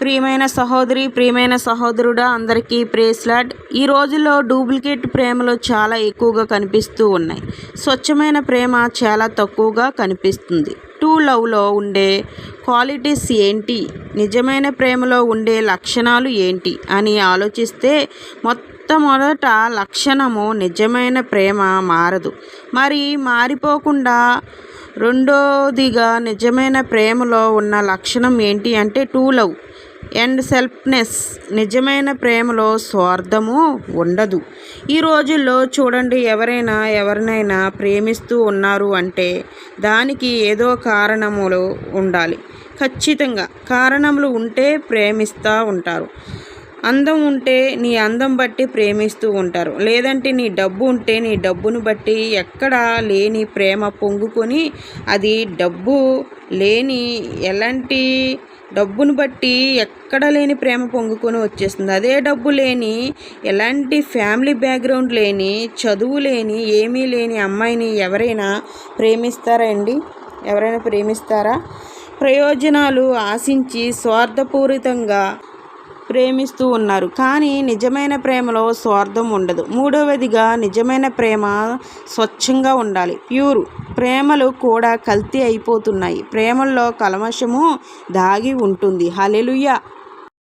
ప్రియమైన సహోదరి ప్రియమైన సహోదరుడా అందరికీ ప్రేస్లాడ్ ఈ రోజుల్లో డూప్లికేట్ ప్రేమలు చాలా ఎక్కువగా కనిపిస్తూ ఉన్నాయి. స్వచ్ఛమైన ప్రేమ చాలా తక్కువగా కనిపిస్తుంది. టూ లవ్లో ఉండే క్వాలిటీస్ ఏంటి? నిజమైన ప్రేమలో ఉండే లక్షణాలు ఏంటి? అని ఆలోచిస్తే మొట్టమొదట లక్షణము నిజమైన ప్రేమ మారదు. మరి మారిపోకుండా రెండోదిగా నిజమైన ప్రేమలో ఉన్న లక్షణం ఏంటి అంటే టూ లవ్ అండ్ సెల్ఫ్నెస్. నిజమైన ప్రేమలో స్వార్థము ఉండదు. ఈ రోజుల్లో చూడండి ఎవరైనా ఎవరినైనా ప్రేమిస్తూ ఉన్నారు అంటే దానికి ఏదో కారణములు ఉండాలి. ఖచ్చితంగా కారణములు ఉంటే ప్రేమిస్తూ ఉంటారు. అందం ఉంటే నీ అందం బట్టి ప్రేమిస్తూ ఉంటారు. లేదంటే నీ డబ్బు ఉంటే నీ డబ్బును బట్టి ఎక్కడ లేని ప్రేమ పొంగుకొని అది డబ్బు లేని ఎలాంటి డబ్బును బట్టి ఎక్కడ లేని ప్రేమ పొంగుకొని వచ్చేస్తుంది. అదే డబ్బు లేని ఎలాంటి ఫ్యామిలీ బ్యాక్గ్రౌండ్ లేని చదువు లేని ఏమీ లేని అమ్మాయిని ఎవరైనా ప్రేమిస్తారా అండి? ఎవరైనా ప్రేమిస్తారా? ప్రయోజనాలు ఆశించి స్వార్థపూరితంగా ప్రేమిస్తూ ఉన్నారు. కానీ నిజమైన ప్రేమలో స్వార్థం ఉండదు. మూడవదిగా నిజమైన ప్రేమ స్వచ్ఛంగా ఉండాలి. ప్యూర్ ప్రేమలు కూడా కల్తీ అయిపోతున్నాయి. ప్రేమల్లో కలమషము దాగి ఉంటుంది. హలెలుయ